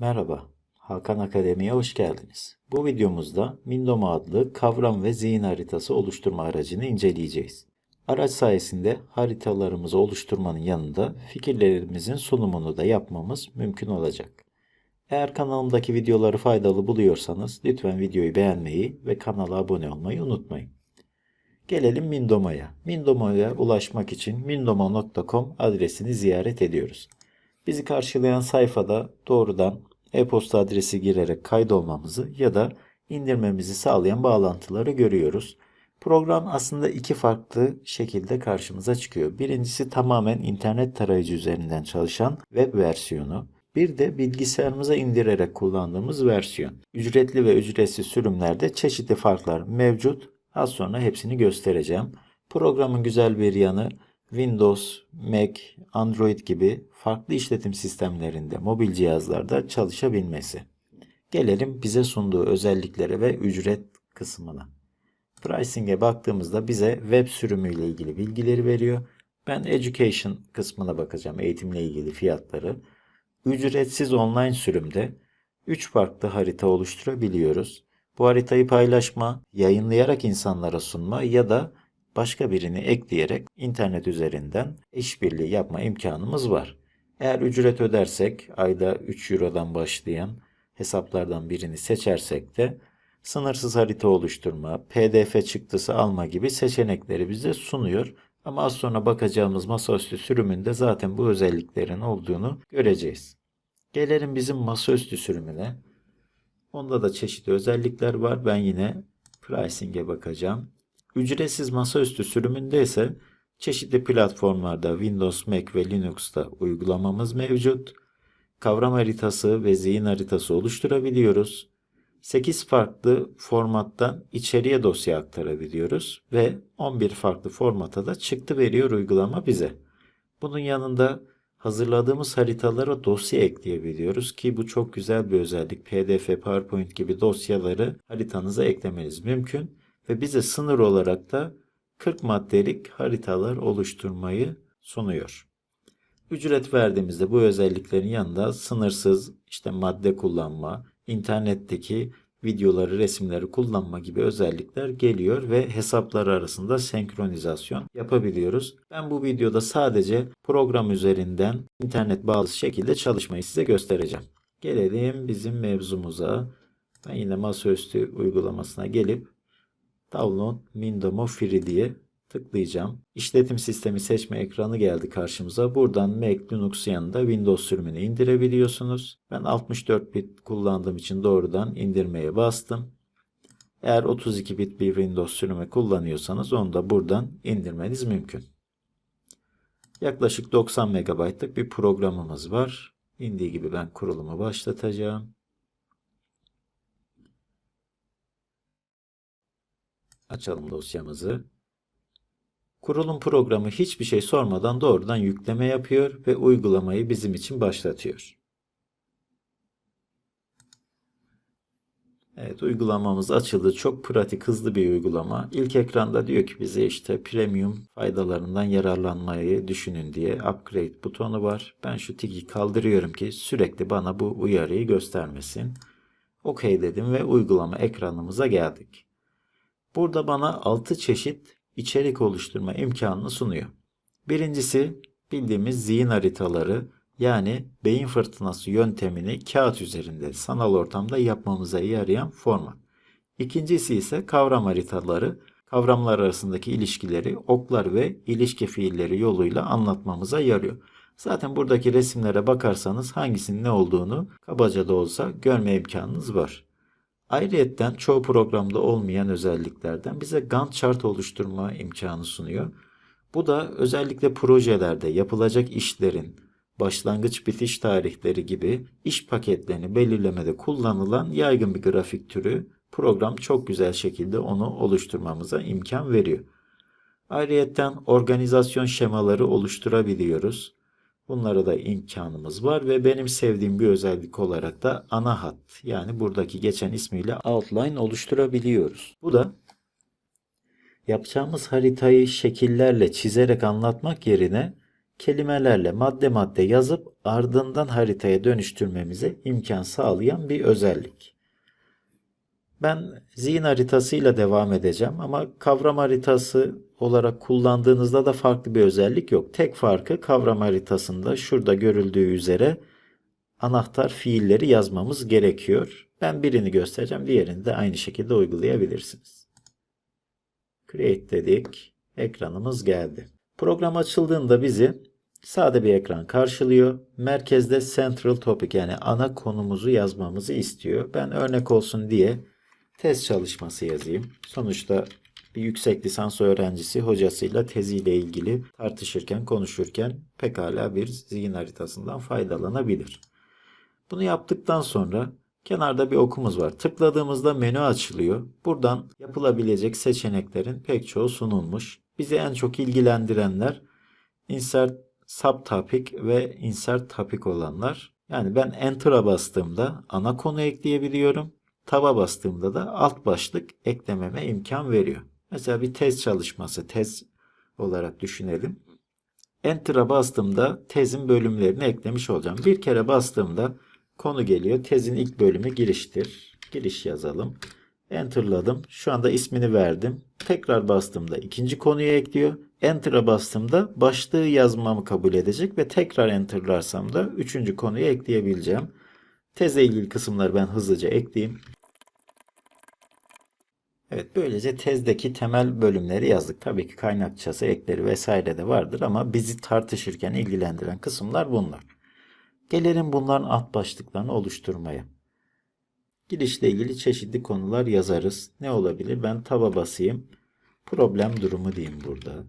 Merhaba, Hakan Akademi'ye hoş geldiniz. Bu videomuzda Mindoma adlı kavram ve zihin haritası oluşturma aracını inceleyeceğiz. Araç sayesinde haritalarımızı oluşturmanın yanında fikirlerimizin sunumunu da yapmamız mümkün olacak. Eğer kanalımdaki videoları faydalı buluyorsanız lütfen videoyu beğenmeyi ve kanala abone olmayı unutmayın. Gelelim Mindoma'ya. Mindoma'ya ulaşmak için mindoma.com adresini ziyaret ediyoruz. Bizi karşılayan sayfada doğrudan e-posta adresi girerek kaydolmamızı ya da indirmemizi sağlayan bağlantıları görüyoruz. Program aslında iki farklı şekilde karşımıza çıkıyor. Birincisi tamamen internet tarayıcı üzerinden çalışan web versiyonu. Bir de bilgisayarımıza indirerek kullandığımız versiyon. Ücretli ve ücretsiz sürümlerde çeşitli farklar mevcut. Az sonra hepsini göstereceğim. Programın güzel bir yanı Windows, Mac, Android gibi farklı işletim sistemlerinde, mobil cihazlarda çalışabilmesi. Gelelim bize sunduğu özelliklere ve ücret kısmına. Pricing'e baktığımızda bize web sürümüyle ilgili bilgileri veriyor. Ben Education kısmına bakacağım, eğitimle ilgili fiyatları. Ücretsiz online sürümde 3 farklı harita oluşturabiliyoruz. Bu haritayı paylaşma, yayınlayarak insanlara sunma ya da başka birini ekleyerek internet üzerinden işbirliği yapma imkanımız var. Eğer ücret ödersek ayda 3 Euro'dan başlayan hesaplardan birini seçersek de sınırsız harita oluşturma, PDF çıktısı alma gibi seçenekleri bize sunuyor. Ama az sonra bakacağımız masaüstü sürümünde zaten bu özelliklerin olduğunu göreceğiz. Gelelim bizim masaüstü sürümüne. Onda da çeşitli özellikler var. Ben yine pricing'e bakacağım. Ücretsiz masaüstü sürümünde ise çeşitli platformlarda Windows, Mac ve Linux'ta uygulamamız mevcut. Kavram haritası ve zihin haritası oluşturabiliyoruz. 8 farklı formattan içeriye dosya aktarabiliyoruz ve 11 farklı formata da çıktı veriyor uygulama bize. Bunun yanında hazırladığımız haritalara dosya ekleyebiliyoruz ki bu çok güzel bir özellik. PDF, PowerPoint gibi dosyaları haritanıza eklemeniz mümkün ve bize sınır olarak da 40 maddelik haritalar oluşturmayı sunuyor. Ücret verdiğimizde bu özelliklerin yanında sınırsız işte madde kullanma, internetteki videoları, resimleri kullanma gibi özellikler geliyor ve hesaplar arasında senkronizasyon yapabiliyoruz. Ben bu videoda sadece program üzerinden internet bağlı şekilde çalışmayı size göstereceğim. Gelelim bizim mevzumuza. Ben yine masaüstü uygulamasına gelip Download Mindomo Free diye tıklayacağım. İşletim sistemi seçme ekranı geldi karşımıza. Buradan Mac, Linux yanında Windows sürümünü indirebiliyorsunuz. Ben 64 bit kullandığım için doğrudan indirmeye bastım. Eğer 32 bit bir Windows sürümü kullanıyorsanız onu da buradan indirmeniz mümkün. Yaklaşık 90 MB'lık bir programımız var. İndiği gibi ben kurulumu başlatacağım. Açalım dosyamızı. Kurulum programı hiçbir şey sormadan doğrudan yükleme yapıyor ve uygulamayı bizim için başlatıyor. Evet uygulamamız açıldı. Çok pratik, hızlı bir uygulama. İlk ekranda diyor ki bize işte premium faydalarından yararlanmayı düşünün diye upgrade butonu var. Ben şu tiki kaldırıyorum ki sürekli bana bu uyarıyı göstermesin. OK dedim ve uygulama ekranımıza geldik. Burada bana 6 çeşit içerik oluşturma imkanını sunuyor. Birincisi bildiğimiz zihin haritaları yani beyin fırtınası yöntemini kağıt üzerinde sanal ortamda yapmamıza yarayan format. İkincisi ise kavram haritaları kavramlar arasındaki ilişkileri oklar ve ilişki fiilleri yoluyla anlatmamıza yarıyor. Zaten buradaki resimlere bakarsanız hangisinin ne olduğunu kabaca da olsa görme imkanınız var. Ayrıyetten çoğu programda olmayan özelliklerden bize Gantt chart oluşturma imkanı sunuyor. Bu da özellikle projelerde yapılacak işlerin başlangıç bitiş tarihleri gibi iş paketlerini belirlemede kullanılan yaygın bir grafik türü. Program çok güzel şekilde onu oluşturmamıza imkan veriyor. Ayrıyetten organizasyon şemaları oluşturabiliyoruz. Bunlara da imkanımız var ve benim sevdiğim bir özellik olarak da ana hat yani buradaki geçen ismiyle outline oluşturabiliyoruz. Bu da yapacağımız haritayı şekillerle çizerek anlatmak yerine kelimelerle madde madde yazıp ardından haritaya dönüştürmemize imkan sağlayan bir özellik. Ben zihin haritasıyla devam edeceğim ama kavram haritası olarak kullandığınızda da farklı bir özellik yok. Tek farkı kavram haritasında şurada görüldüğü üzere anahtar fiilleri yazmamız gerekiyor. Ben birini göstereceğim, diğerini de aynı şekilde uygulayabilirsiniz. Create dedik. Ekranımız geldi. Program açıldığında bizi sade bir ekran karşılıyor. Merkezde Central Topic yani ana konumuzu yazmamızı istiyor. Ben örnek olsun diye test çalışması yazayım. Sonuçta bir yüksek lisans öğrencisi hocasıyla teziyle ilgili tartışırken, konuşurken pekala bir zihin haritasından faydalanabilir. Bunu yaptıktan sonra kenarda bir okumuz var. Tıkladığımızda menü açılıyor. Buradan yapılabilecek seçeneklerin pek çoğu sunulmuş. Bizi en çok ilgilendirenler insert subtopic ve insert topic olanlar. Yani ben enter'a bastığımda ana konu ekleyebiliyorum. Taba bastığımda da alt başlık eklememe imkan veriyor. Mesela bir tez çalışması, tez olarak düşünelim. Enter'a bastığımda tezin bölümlerini eklemiş olacağım. Bir kere bastığımda konu geliyor. Tezin ilk bölümü giriştir. Giriş yazalım. Enter'ladım. Şu anda ismini verdim. Tekrar bastığımda ikinci konuyu ekliyor. Enter'a bastığımda başlığı yazmamı kabul edecek ve tekrar enter'larsam da üçüncü konuyu ekleyebileceğim. Tezle ilgili kısımları ben hızlıca ekleyeyim. Evet böylece tezdeki temel bölümleri yazdık. Tabii ki kaynakçası, ekleri vesaire de vardır ama bizi tartışırken ilgilendiren kısımlar bunlar. Gelelim bunların alt başlıklarını oluşturmaya. Girişle ilgili çeşitli konular yazarız. Ne olabilir? Ben taba basayım. Problem durumu diyeyim burada.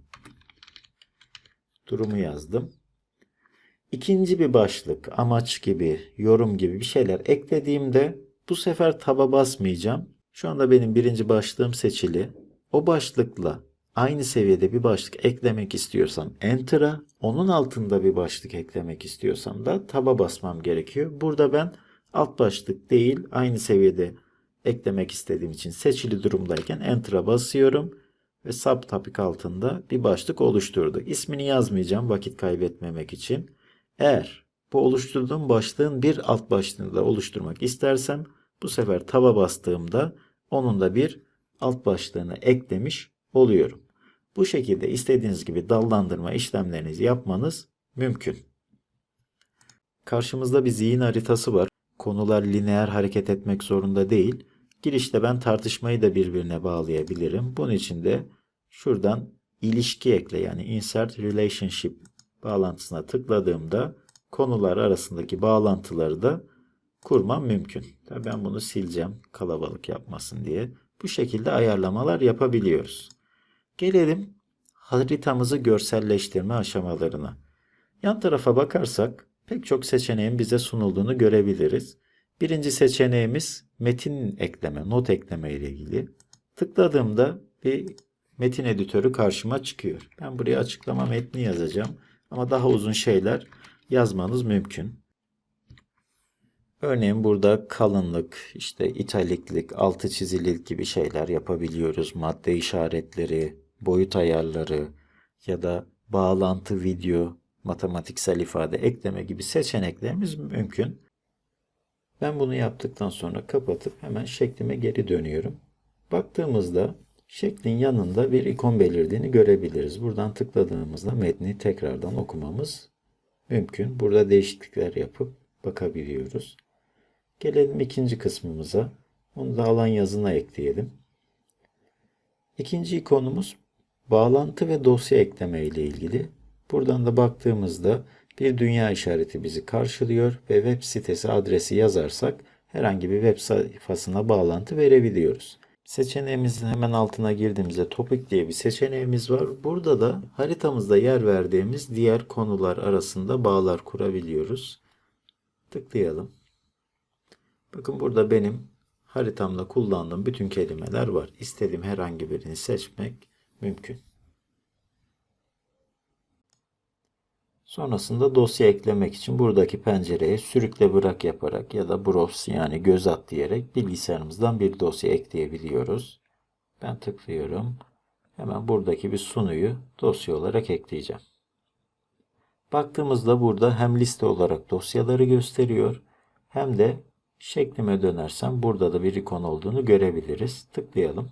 Durumu yazdım. İkinci bir başlık, amaç gibi, yorum gibi bir şeyler eklediğimde bu sefer taba basmayacağım. Şu anda benim birinci başlığım seçili. O başlıkla aynı seviyede bir başlık eklemek istiyorsam Enter'a, onun altında bir başlık eklemek istiyorsam da taba basmam gerekiyor. Burada ben alt başlık değil, aynı seviyede eklemek istediğim için seçili durumdayken Enter'a basıyorum ve subtopic altında bir başlık oluşturduk. İsmini yazmayacağım vakit kaybetmemek için. Eğer bu oluşturduğum başlığın bir alt başlığını da oluşturmak istersem bu sefer taba bastığımda onun da bir alt başlığını eklemiş oluyorum. Bu şekilde istediğiniz gibi dallandırma işlemlerinizi yapmanız mümkün. Karşımızda bir zihin haritası var. Konular lineer hareket etmek zorunda değil. Girişte ben tartışmayı da birbirine bağlayabilirim. Bunun için de şuradan ilişki ekle yani insert relationship bağlantısına tıkladığımda konular arasındaki bağlantıları da kurmam mümkün. Tabii ben bunu sileceğim kalabalık yapmasın diye. Bu şekilde ayarlamalar yapabiliyoruz. Gelelim haritamızı görselleştirme aşamalarına. Yan tarafa bakarsak pek çok seçeneğin bize sunulduğunu görebiliriz. Birinci seçeneğimiz metin ekleme, not ekleme ile ilgili. Tıkladığımda bir metin editörü karşıma çıkıyor. Ben buraya açıklama metni yazacağım ama daha uzun şeyler yazmanız mümkün. Örneğin burada kalınlık, işte italiklik, altı çizilik gibi şeyler yapabiliyoruz. Madde işaretleri, boyut ayarları ya da bağlantı video, matematiksel ifade ekleme gibi seçeneklerimiz mümkün. Ben bunu yaptıktan sonra kapatıp hemen şeklime geri dönüyorum. Baktığımızda şeklin yanında bir ikon belirdiğini görebiliriz. Buradan tıkladığımızda metni tekrardan okumamız mümkün. Burada değişiklikler yapıp bakabiliyoruz. Gelelim ikinci kısmımıza. Onu da alan yazına ekleyelim. İkinci ikonumuz bağlantı ve dosya ekleme ile ilgili. Buradan da baktığımızda bir dünya işareti bizi karşılıyor ve web sitesi adresi yazarsak herhangi bir web sayfasına bağlantı verebiliyoruz. Seçeneğimizin hemen altına girdiğimizde Topic diye bir seçeneğimiz var. Burada da haritamızda yer verdiğimiz diğer konular arasında bağlar kurabiliyoruz. Tıklayalım. Bakın burada benim haritamda kullandığım bütün kelimeler var. İstediğim herhangi birini seçmek mümkün. Sonrasında dosya eklemek için buradaki pencereye sürükle bırak yaparak ya da browse yani göz at diyerek bilgisayarımızdan bir dosya ekleyebiliyoruz. Ben tıklıyorum. Hemen buradaki bir sunuyu dosya olarak ekleyeceğim. Baktığımızda burada hem liste olarak dosyaları gösteriyor hem de şeklime dönersem burada da bir ikon olduğunu görebiliriz. Tıklayalım.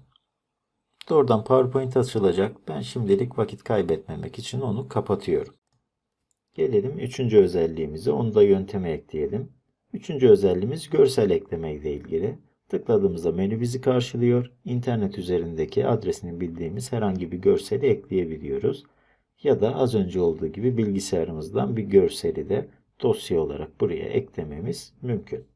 Doğrudan PowerPoint açılacak. Ben şimdilik vakit kaybetmemek için onu kapatıyorum. Gelelim üçüncü özelliğimize. Onu da yönteme ekleyelim. Üçüncü özelliğimiz görsel ekleme ile ilgili. Tıkladığımızda menü bizi karşılıyor. İnternet üzerindeki adresini bildiğimiz herhangi bir görseli ekleyebiliyoruz. Ya da az önce olduğu gibi bilgisayarımızdan bir görseli de dosya olarak buraya eklememiz mümkün.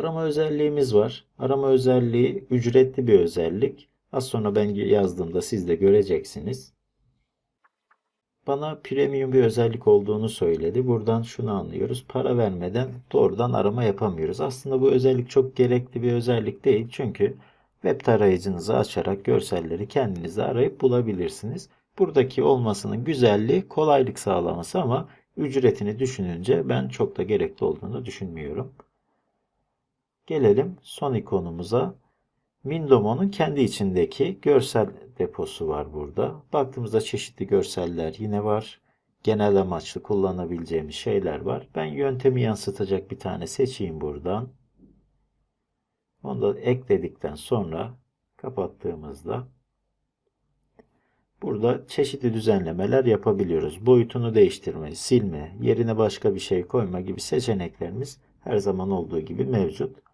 Arama özelliğimiz var. Arama özelliği ücretli bir özellik. Az sonra ben yazdığımda siz de göreceksiniz. Bana premium bir özellik olduğunu söyledi. Buradan şunu anlıyoruz. Para vermeden doğrudan arama yapamıyoruz. Aslında bu özellik çok gerekli bir özellik değil. Çünkü web tarayıcınızı açarak görselleri kendiniz arayıp bulabilirsiniz. Buradaki olmasının güzelliği kolaylık sağlaması ama ücretini düşününce ben çok da gerekli olduğunu düşünmüyorum. Gelelim son ikonumuza. Mindomo'nun kendi içindeki görsel deposu var burada. Baktığımızda çeşitli görseller yine var. Genel amaçlı kullanabileceğimiz şeyler var. Ben yöntemi yansıtacak bir tane seçeyim buradan. Onu da ekledikten sonra kapattığımızda burada çeşitli düzenlemeler yapabiliyoruz. Boyutunu değiştirme, silme, yerine başka bir şey koyma gibi seçeneklerimiz her zaman olduğu gibi mevcut.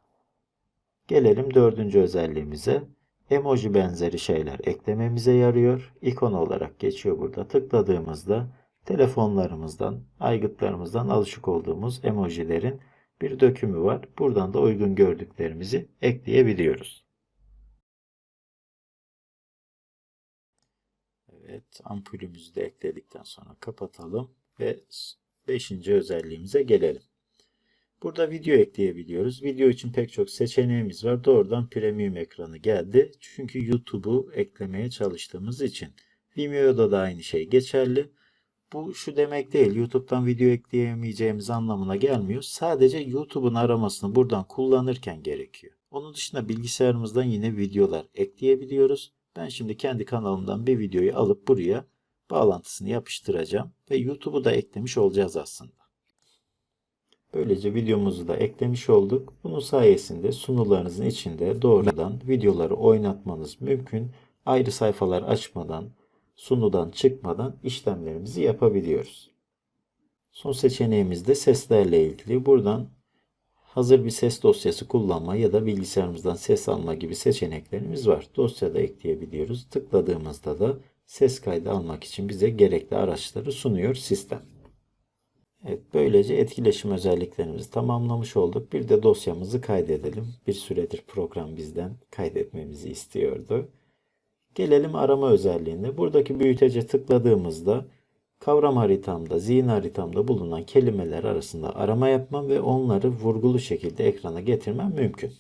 Gelelim dördüncü özelliğimize. Emoji benzeri şeyler eklememize yarıyor. İkon olarak geçiyor burada. Tıkladığımızda telefonlarımızdan, aygıtlarımızdan alışık olduğumuz emojilerin bir dökümü var. Buradan da uygun gördüklerimizi ekleyebiliyoruz. Evet, ampulümüzü de ekledikten sonra kapatalım ve 5. özelliğimize gelelim. Burada video ekleyebiliyoruz. Video için pek çok seçeneğimiz var. Doğrudan premium ekranı geldi. Çünkü YouTube'u eklemeye çalıştığımız için. Vimeo'da da aynı şey geçerli. Bu şu demek değil. YouTube'dan video ekleyemeyeceğimiz anlamına gelmiyor. Sadece YouTube'un aramasını buradan kullanırken gerekiyor. Onun dışında bilgisayarımızdan yine videolar ekleyebiliyoruz. Ben şimdi kendi kanalımdan bir videoyu alıp buraya bağlantısını yapıştıracağım ve YouTube'u da eklemiş olacağız aslında. Böylece videomuzu da eklemiş olduk. Bunun sayesinde sunularınızın içinde doğrudan videoları oynatmanız mümkün. Ayrı sayfalar açmadan, sunudan çıkmadan işlemlerimizi yapabiliyoruz. Son seçeneğimiz de seslerle ilgili. Buradan hazır bir ses dosyası kullanma ya da bilgisayarımızdan ses alma gibi seçeneklerimiz var. Dosyada ekleyebiliyoruz. Tıkladığımızda da ses kaydı almak için bize gerekli araçları sunuyor sistem. Evet, böylece etkileşim özelliklerimizi tamamlamış olduk. Bir de dosyamızı kaydedelim. Bir süredir program bizden kaydetmemizi istiyordu. Gelelim arama özelliğine. Buradaki büyütece tıkladığımızda kavram haritamda, zihin haritamda bulunan kelimeler arasında arama yapmam ve onları vurgulu şekilde ekrana getirmem mümkün.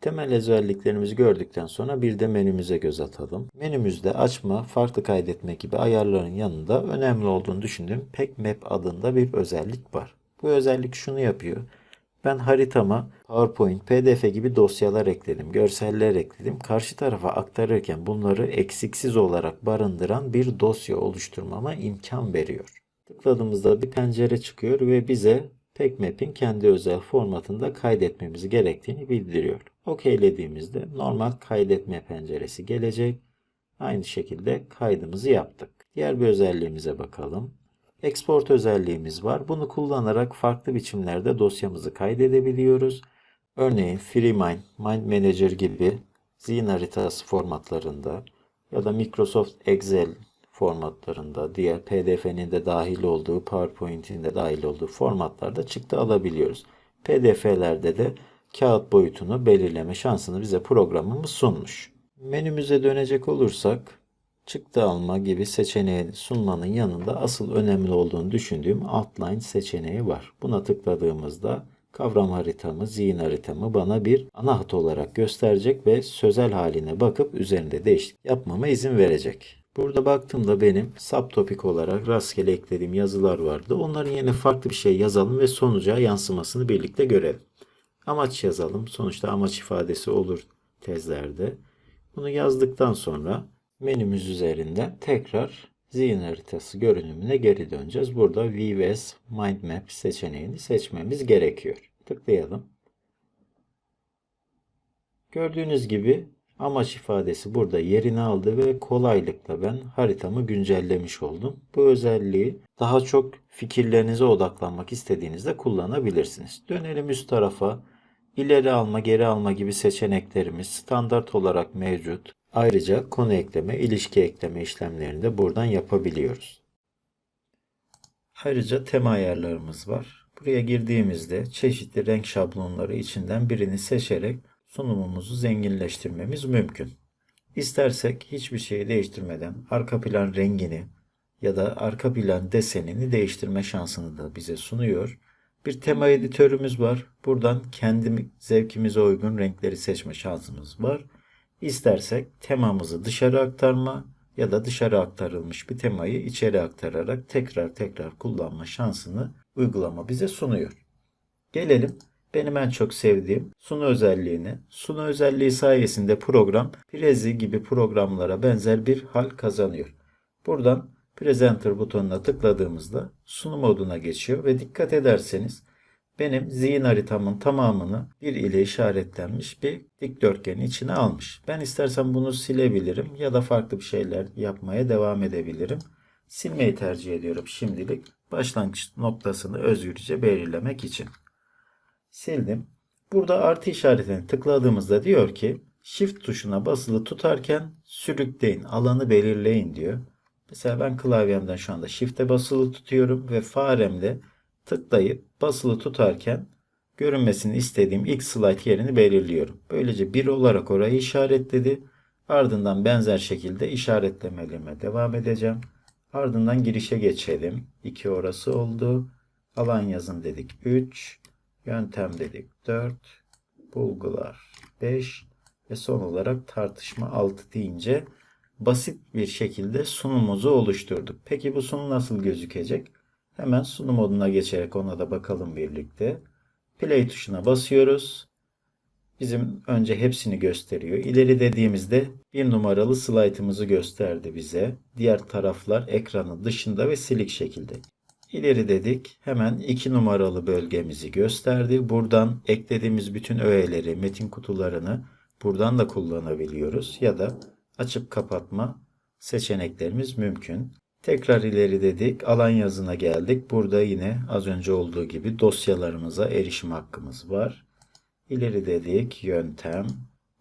Temel özelliklerimizi gördükten sonra bir de menümüze göz atalım. Menümüzde açma, farklı kaydetme gibi ayarların yanında önemli olduğunu düşündüğüm PackMap adında bir özellik var. Bu özellik şunu yapıyor. Ben haritama PowerPoint, PDF gibi dosyalar ekledim, görseller ekledim. Karşı tarafa aktarırken bunları eksiksiz olarak barındıran bir dosya oluşturmama imkan veriyor. Tıkladığımızda bir pencere çıkıyor ve bize PackMap'in kendi özel formatında kaydetmemiz gerektiğini bildiriyor. OK'lediğimizde normal kaydetme penceresi gelecek. Aynı şekilde kaydımızı yaptık. Diğer bir özelliğimize bakalım. Export özelliğimiz var. Bunu kullanarak farklı biçimlerde dosyamızı kaydedebiliyoruz. Örneğin FreeMind, Mind Manager gibi zihin haritası formatlarında ya da Microsoft Excel formatlarında, diğer PDF'nin de dahil olduğu, PowerPoint'in de dahil olduğu formatlarda çıktı alabiliyoruz. PDF'lerde de kağıt boyutunu belirleme şansını bize programımız sunmuş. Menümüze dönecek olursak çıktı alma gibi seçeneği sunmanın yanında asıl önemli olduğunu düşündüğüm outline seçeneği var. Buna tıkladığımızda kavram haritamı, zihin haritamı bana bir ana hat olarak gösterecek ve sözel haline bakıp üzerinde değişiklik yapmama izin verecek. Burada baktığımda benim subtopik olarak rastgele eklediğim yazılar vardı. Onların yerine farklı bir şey yazalım ve sonuca yansımasını birlikte görelim. Amaç yazalım. Sonuçta amaç ifadesi olur tezlerde. Bunu yazdıktan sonra menümüz üzerinden tekrar zihin haritası görünümüne geri döneceğiz. Burada View Mind Map seçeneğini seçmemiz gerekiyor. Tıklayalım. Gördüğünüz gibi amaç ifadesi burada yerini aldı ve kolaylıkla ben haritamı güncellemiş oldum. Bu özelliği daha çok fikirlerinize odaklanmak istediğinizde kullanabilirsiniz. Dönelim üst tarafa. İleri alma, geri alma gibi seçeneklerimiz standart olarak mevcut. Ayrıca konu ekleme, ilişki ekleme işlemlerini de buradan yapabiliyoruz. Ayrıca tema ayarlarımız var. Buraya girdiğimizde çeşitli renk şablonları içinden birini seçerek sunumumuzu zenginleştirmemiz mümkün. İstersek hiçbir şeyi değiştirmeden arka plan rengini ya da arka plan desenini değiştirme şansını da bize sunuyor. Bir tema editörümüz var. Buradan kendi zevkimize uygun renkleri seçme şansımız var. İstersek temamızı dışarı aktarma ya da dışarı aktarılmış bir temayı içeri aktararak tekrar tekrar kullanma şansını uygulama bize sunuyor. Gelelim benim en çok sevdiğim sunu özelliğine. Sunu özelliği sayesinde program Prezi gibi programlara benzer bir hal kazanıyor. Buradan Presenter butonuna tıkladığımızda sunu moduna geçiyor ve dikkat ederseniz benim zihin haritamın tamamını bir ile işaretlenmiş bir dikdörtgenin içine almış. Ben istersen bunu silebilirim ya da farklı bir şeyler yapmaya devam edebilirim. Silmeyi tercih ediyorum şimdilik başlangıç noktasını özgürce belirlemek için. Sildim. Burada artı işaretine tıkladığımızda diyor ki Shift tuşuna basılı tutarken sürükleyin, alanı belirleyin diyor. Mesela ben klavyemden şu anda Shift'e basılı tutuyorum ve faremle tıklayıp basılı tutarken görünmesini istediğim ilk slide yerini belirliyorum. Böylece bir olarak orayı işaretledi. Ardından benzer şekilde işaretlemelerime devam edeceğim. Ardından girişe geçelim. 2 orası oldu. Alan yazın dedik 3. Yöntem dedik 4. Bulgular 5. Ve son olarak tartışma 6 deyince basit bir şekilde sunumumuzu oluşturduk. Peki bu sunum nasıl gözükecek? Hemen sunum moduna geçerek ona da bakalım birlikte. Play tuşuna basıyoruz. Bizim önce hepsini gösteriyor. İleri dediğimizde bir numaralı slaytımızı gösterdi bize. Diğer taraflar ekranın dışında ve silik şekilde. İleri dedik. Hemen iki numaralı bölgemizi gösterdi. Buradan eklediğimiz bütün öğeleri, metin kutularını buradan da kullanabiliyoruz. Ya da açıp kapatma seçeneklerimiz mümkün. Tekrar ileri dedik. Alan yazına geldik. Burada yine az önce olduğu gibi dosyalarımıza erişim hakkımız var. İleri dedik yöntem.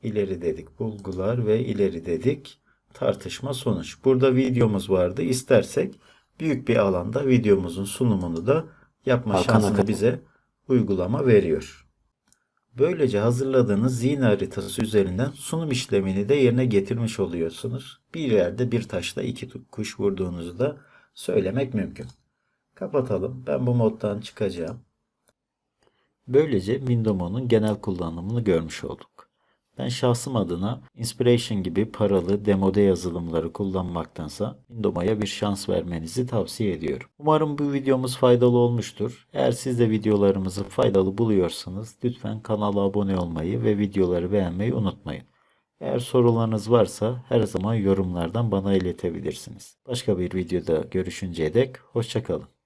İleri dedik bulgular ve ileri dedik tartışma sonuç. Burada videomuz vardı. İstersek büyük bir alanda videomuzun sunumunu da yapma Hakan şansını Akın. bize uygulama veriyor. Böylece hazırladığınız zihin haritası üzerinden sunum işlemini de yerine getirmiş oluyorsunuz. Bir yerde bir taşla iki kuş vurduğunuzu da söylemek mümkün. Kapatalım. Ben bu moddan çıkacağım. Böylece Windomo'nun genel kullanımını görmüş olduk. Ben şahsım adına Inspiration gibi paralı demode yazılımları kullanmaktansa Windomo'ya bir şans vermenizi tavsiye ediyorum. Umarım bu videomuz faydalı olmuştur. Eğer siz de videolarımızı faydalı buluyorsanız lütfen kanala abone olmayı ve videoları beğenmeyi unutmayın. Eğer sorularınız varsa her zaman yorumlardan bana iletebilirsiniz. Başka bir videoda görüşünceye dek hoşçakalın.